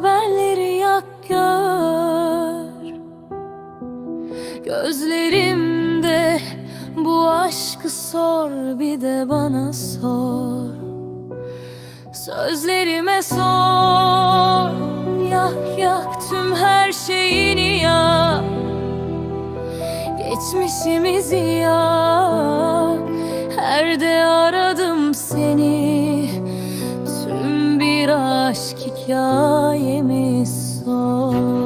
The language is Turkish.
haberleri yak gör. Gözlerimde bu aşkı sor bir de bana sor. Sözlerime sor Yak yak tüm her şeyini yak. Geçmişimizi yak Her de aradım seni aşk hikayemiz son